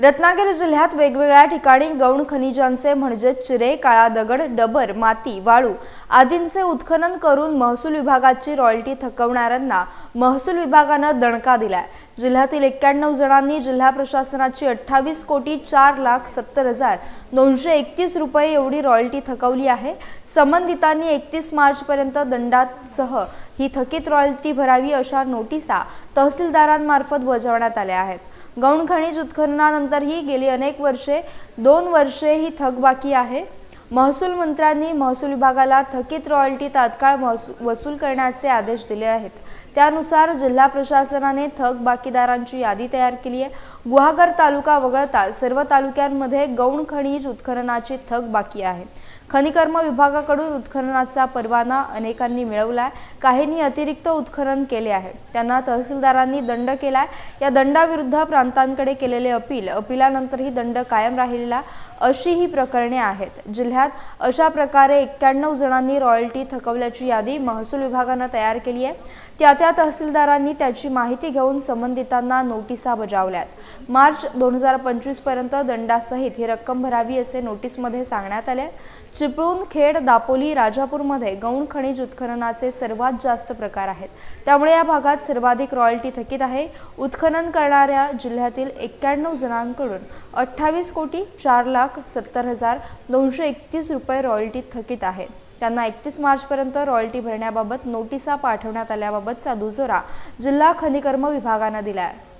रत्नागिरी जिल्ह्यात वेगवेगळ्या ठिकाणी गौण खनिजांचे म्हणजे चिरे काळा दगड डबर माती वाळू आदींचे उत्खनन करून महसूल विभागाची रॉयल्टी थकवणाऱ्यांना महसूल विभागानं दणका दिलाय. जिल्ह्यातील एक्क्याण्णव जणांनी जिल्हा प्रशासनाची अठ्ठावीस कोटी चार लाख सत्तर हजार दोनशे एकतीस रुपये एवढी रॉयल्टी थकवली आहे. संबंधितांनी एकतीस मार्चपर्यंत दंडासह ही थकीत रॉयल्टी भरावी अशा नोटिसा तहसीलदारांमार्फत बजावण्यात आल्या आहेत. गौण खनिज उत्खननानंतरही गेली अनेक वर्षे दोन वर्षे ही थकबाकी आहे. महसूल मंत्र्यांनी महसूल विभागाला थकीत रॉयल्टी तात्काळ महसूल वसूल करण्याचे आदेश दिले आहेत. त्यानुसार जिल्हा प्रशासनाने थक बाकीदारांची यादी तयार केली आहे. गुहागर तालुका वगळता सर्व तालुक्यांमध्ये गौण खनिज उत्खननाची थक बाकी आहे. खनिकर्म विभागाकडून उत्खननाचा परवाना अनेकांनी मिळवला आहे काहींनी अतिरिक्त उत्खनन केले आहे. त्यांना तहसीलदारांनी दंड केलाय. या दंडाविरुद्ध प्रांतांकडे केलेले अपील अपिलानंतरही दंड कायम राहिलेला अशी ही प्रकरणे आहेत. जिल्ह्यात अशा प्रकारे एक्क्याण्णव जणांनी रॉयल्टी थकवल्याची यादी महसूल विभागानं तयार केली आहे. त्या त्या तहसीलदारांनी त्याची माहिती घेऊन संबंधितांना नोटिसा बजावल्यात. मार्च दोन हजार पंचवीसपर्यंत दंडासहित ही रक्कम भरावी असे नोटीसमध्ये सांगण्यात आले. चिपळूण खेड दापोली राजापूरमध्ये गौण खनिज उत्खननाचे सर्वात जास्त प्रकार आहेत. त्यामुळे या भागात सर्वाधिक रॉयल्टी थकीत आहे. उत्खनन करणाऱ्या जिल्ह्यातील एक्क्याण्णव जणांकडून अठ्ठावीस कोटी चार लाख लाख सत्तर हजार दोनशे एकतीस रुपये रॉयल्टी थकीत आहे त्यांना एकतीस मार्चपर्यंत रॉयल्टी भरण्याबाबत नोटिसा पाठवण्यात आल्याबाबतचा दुजोरा जिल्हा खनिकर्म विभागानं दिला आहे